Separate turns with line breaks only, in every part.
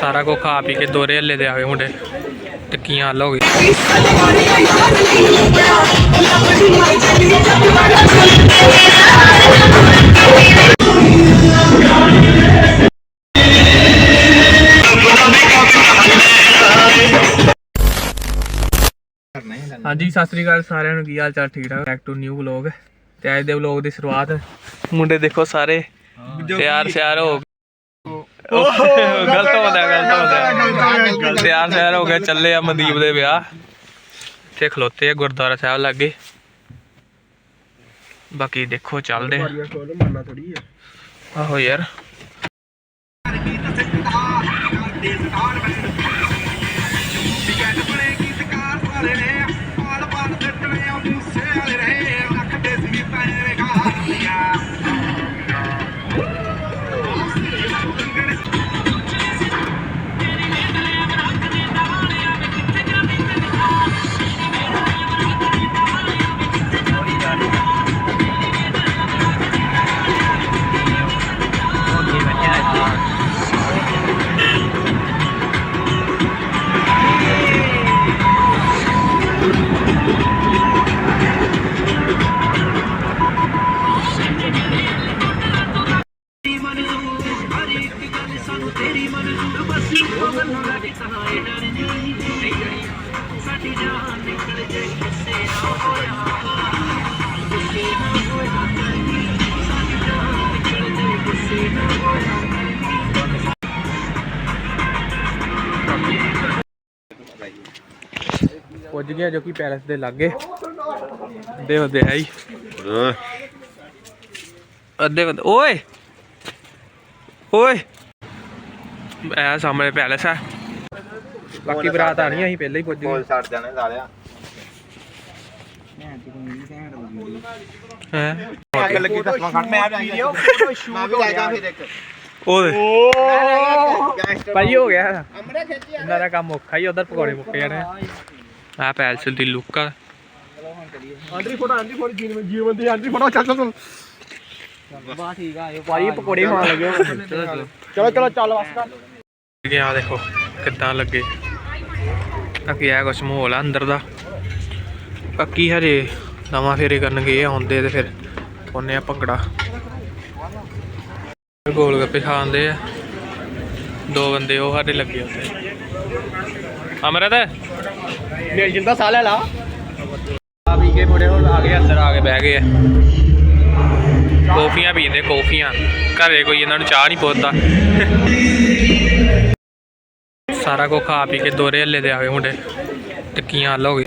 ਸਾਰਾ ਕੋ ਖਾ ਪੀ ਕੇ ਦੋਰੇ ਹੱਲੇ ਦੇ ਆਵੇ ਮੁੰਡੇ। ਟਿੱਕੀਆਂ ਹੱਲ ਹੋ ਗਈ ਹਾਂਜੀ ਸਤਿ ਸ੍ਰੀ ਅਕਾਲ ਸਾਰਿਆਂ ਨੂੰ। ਕੀ ਹਾਲ ਚਾਲ? ਠੀਕ ਠਾਕ? ਬੈਕ ਟੂ ਨਿਊ ਵਲੌਗ ਤੇ ਅੱਜ ਦੇ ਵਲੌਗ ਦੀ ਸ਼ੁਰੂਆਤ। ਮੁੰਡੇ ਦੇਖੋ ਸਾਰੇ। ਤਿਆਰ ਸਿਆਰ ਹੋ ਉਹ ਗਲਤ ਹੁੰਦਾ ਗਲਤ ਹੁੰਦਾ ਤਿਆਰ ਸਿਆਰ ਹੋ ਗਏ ਚੱਲੇ ਆ ਮਨਦੀਪ ਦੇ ਵਿਆਹ। ਤੇ ਖਲੋਤੇ ਆ ਗੁਰਦੁਆਰਾ ਸਾਹਿਬ ਲੱਗੇ। ਬਾਕੀ ਦੇਖੋ ਚੱਲਦੇ ਆ। ਆਹੋ ਯਾਰ। ਗਿਆ ਜੋ ਕਿ ਪੈਲਸ ਦੇ ਲਾਗੇ। ਦੇ ਹੁੰਦੇ ਹੈ ਹੀ। ਅੱਧੇ ਬੰਦੇ ਓਏ! ਓਏ! ਇਹ ਸਾਹਮਣੇ ਪੈਲਸ ਹੈ। ਬਾਕੀ ਬਰਾਤ ਆਣੀ ਅਸੀਂ ਪਹਿਲਾਂ ਹੀ ਪੁੱਜ ਗਏ।
ਕੋਲ ਛੱਡ ਜਾਣੇ ਸਾਲਿਆ।
ਹੈ
ਅੱਗ ਲੱਗੀ ਤਸਮਾ ਖੜ ਮੈਂ ਆ ਵੀਡੀਓ ਫੋਟੋ ਸ਼ੂਟ ਲੈ ਜਾ ਫਿਰ ਇੱਕ ਗੈਂਗਸਟਰ
ਭਾਈ ਹੋ ਗਿਆ।
ਅਮਰੇ ਖੇਤੀ
ਦਾ ਕੰਮ ਔਖਾ ਹੀ ਉਧਰ ਪਕੌੜੇ ਮੁੱਕ ਜਾਣੇ ਆ ਪੈਲਸ ਦੀ ਲੁੱਕ ਆ।
ਆਂਦਰੀ ਫੋਟੋ ਆਂਦਰੀ ਫੋਟੋ ਜੀਵਨ ਜੀਵਨ ਦੀ ਆਂਦਰੀ ਫੋਟੋ ਚੱਲ ਚੱਲ
ਭਾਈ ਪਕੌੜੇ ਖਾਣ ਲੱਗੇ
ਚਲੋ ਚਲੋ ਚੱਲ ਬਸ ਕਰ।
ਗਿਆ ਦੇਖੋ ਕਿੱਦਾਂ ਲੱਗੇ। ਬਾਕੀ ਇਹ ਕੁਛ ਮਾਹੌਲ ਆ ਅੰਦਰ ਦਾ। ਬਾਕੀ ਹਜੇ ਨਵਾਂ ਫੇਰੇ ਕਰਨ ਗਏ ਆ, ਆਉਂਦੇ ਤੇ ਫਿਰ ਪਾਉਂਦੇ ਆ ਭੰਗੜਾ। ਗੋਲ ਗੱਪੇ ਖਾਂਦੇ ਆ। ਦੋ ਬੰਦੇ ਉਹ ਸਾਡੇ ਲੱਗੇ ਉੱਤੇ ਅਮਰਤ?
ਮਿਲ ਜਿੰਦਾ ਸਾਹ ਲੈ ਲਾ।
ਆ ਵੀ ਕੇ ਮੁੰਡੇ ਹੁਣ ਆ ਗਏ, ਅੰਦਰ ਆ ਕੇ ਬਹਿ ਗਏ ਆ। ਕੌਫੀਆਂ ਪੀਂਦੇ, ਕੌਫੀਆਂ। ਘਰੇ ਕੋਈ ਇਹਨਾਂ ਨੂੰ ਚਾਹ ਨਹੀਂ ਪੁੱਛਦਾ। ਸਾਰਾ ਕੋ ਖਾ ਪੀ ਕੇ ਦੋਰੇ ਹੱਲੇ ਦੇ ਆ ਗਏ ਮੁੰਡੇ। ਟਿੱਕੀਆਂ ਹੱਲ ਹੋ ਗਈ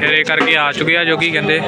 ਫਿਰ ਇਹ ਕਰਕੇ ਆ ਚੁੱਕੇ ਆ ਜੋ ਕੀ ਕਹਿੰਦੇ।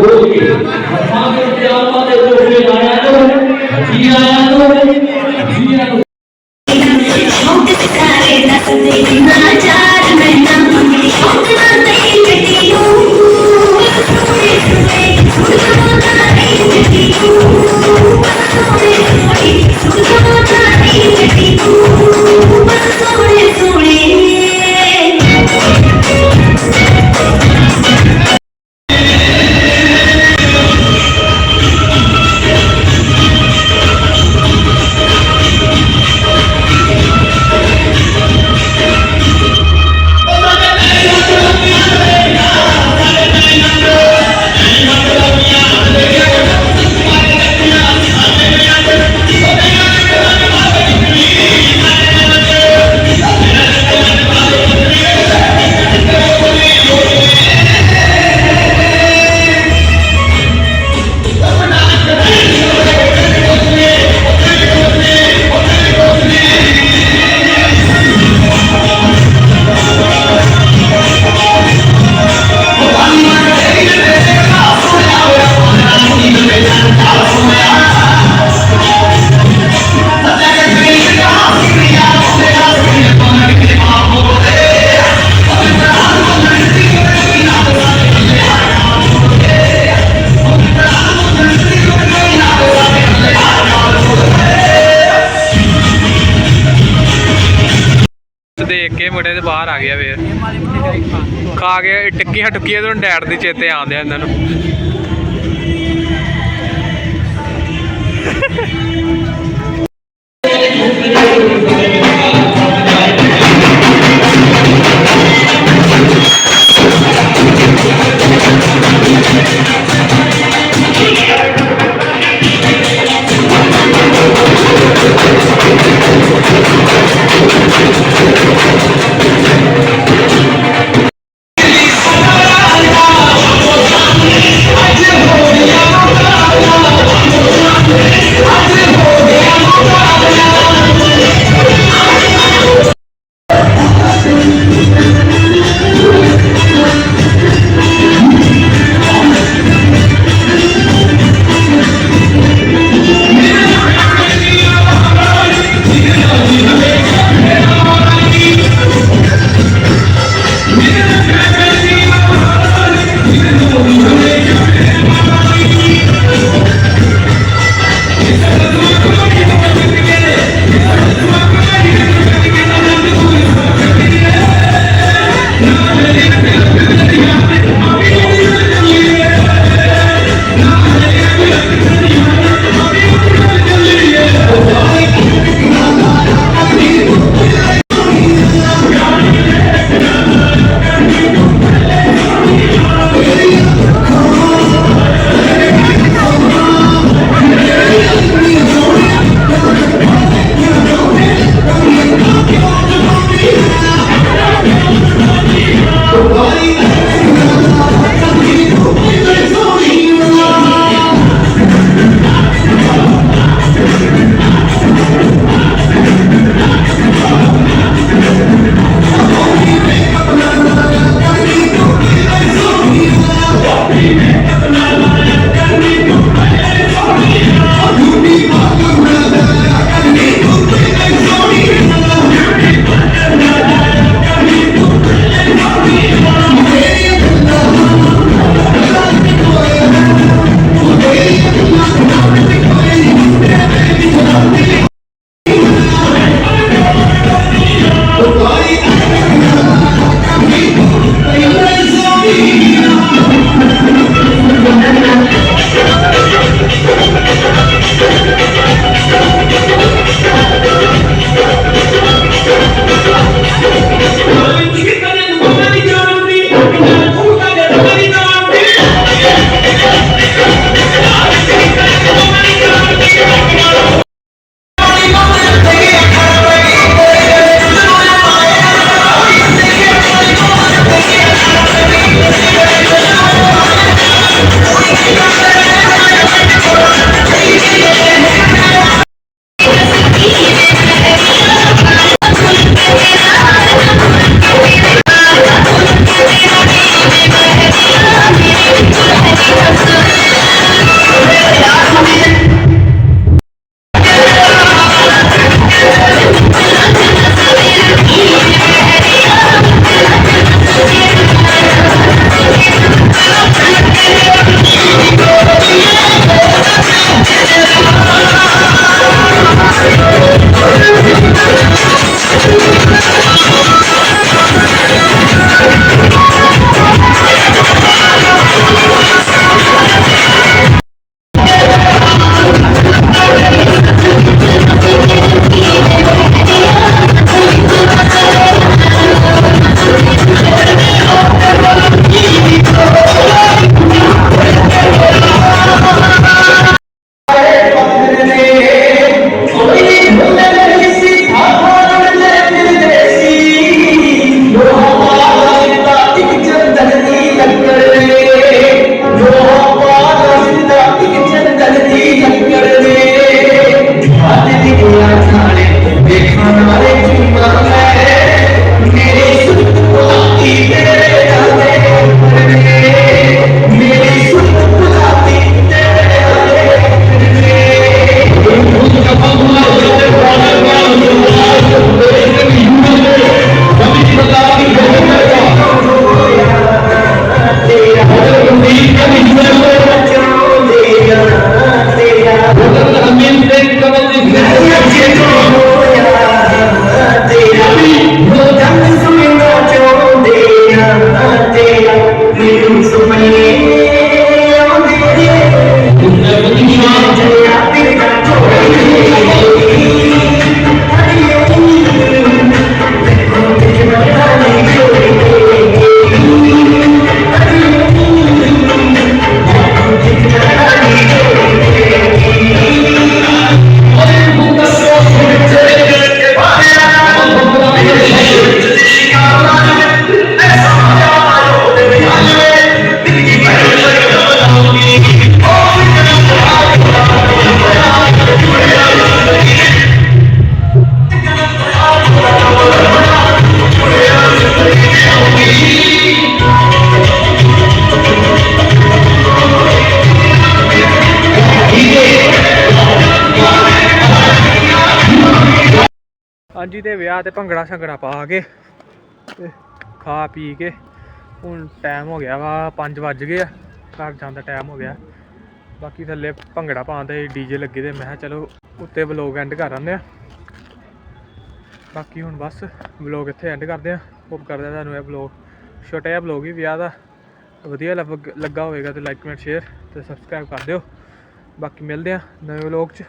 बोल
के हमारे क्या हमारे बोल के आया तो है जी आया तो है ਬਾਹਰ ਆ ਗਿਆ ਫੇਰ ਖਾ ਕੇ ਟਿੱਕੀਆਂ ਟੁੱਕੀਆਂ ਤੋਂ ਡੈਡ ਦੇ ਚੇਤੇ ਆਉਂਦੇ ਆ ਇਹਨਾਂ ਨੂੰ।
ਜੀ ਦੇ ਵਿਆਹ ਤੇ ਭੰਗੜਾ ਸੰਗੜਾ ਪਾ ਕੇ ਤੇ ਖਾ ਪੀ ਕੇ ਹੁਣ ਟਾਈਮ ਹੋ ਗਿਆ ਵਾ 5 ਵੱਜ ਗਏ ਆ, ਘਰ ਜਾਣ ਦਾ ਟਾਈਮ ਹੋ ਗਿਆ। ਬਾਕੀ ਥੱਲੇ ਭੰਗੜਾ ਪਾਉਣ ਤੇ ਡੀਜੇ ਲੱਗੇ ਤੇ ਮੈਂ ਕਿਹਾ ਚਲੋ ਉੱਤੇ ਵਲੋਗ ਐਂਡ ਕਰ ਆਉਂਦੇ ਆ। ਬਾਕੀ ਹੁਣ ਬਸ ਵਲੋਗ ਇੱਥੇ ਐਂਡ ਕਰਦੇ ਆ। ਹੋਪ ਕਰਦਾ ਆ ਤੁਹਾਨੂੰ ਇਹ ਵਲੋਗ ਛੋਟਾ ਜਿਹਾ ਵਲੋਗ ਹੀ ਵਿਆਹ ਦਾ। ਵਧੀਆ ਲੱਗ- ਲੱਗਾ ਹੋਵੇਗਾ ਤੇ ਲਾਈਕ ਕਮੈਂਟ ਸ਼ੇਅਰ ਤੇ ਸਬਸਕ੍ਰਾਈਬ ਕਰ ਦਿਓ। ਬਾਕੀ ਮਿਲਦੇ ਆ ਨਵੇਂ ਵਲੋਗ 'ਚ।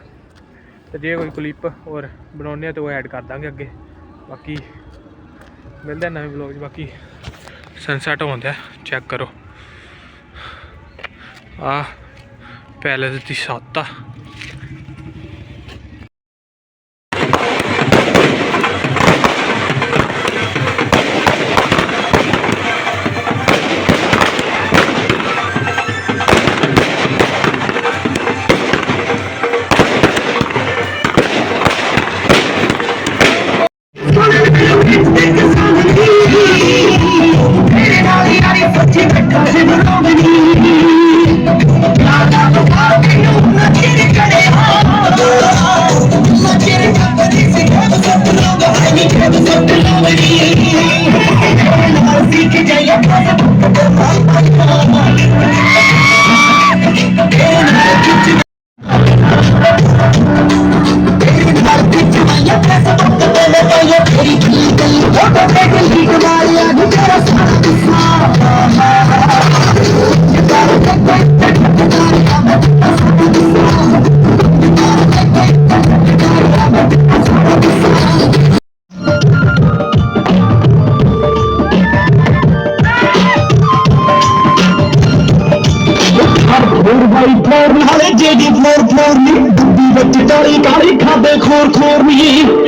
ਤੇ ਜੇ ਕੋਈ ਕਲਿੱਪ ਹੋਰ ਬਣਾਉਣੇ ਆ ਤੇ ਉਹ ਐਡ ਕਰ ਦਾਂਗੇ ਅੱਗੇ। ਬਾਕੀ ਮਿਲਦੇ ਆ ਨਵੇਂ ਵਲੌਗ 'ਚ, ਬਾਕੀ ਸਨਸੈਟ ਹੁੰਦਾ ਚੈੱਕ ਕਰੋ। ਆ ਪੈਲੇਸ ਦੀ ਛੱਤ ਆ।
ਫੋਰ ਖੋਰ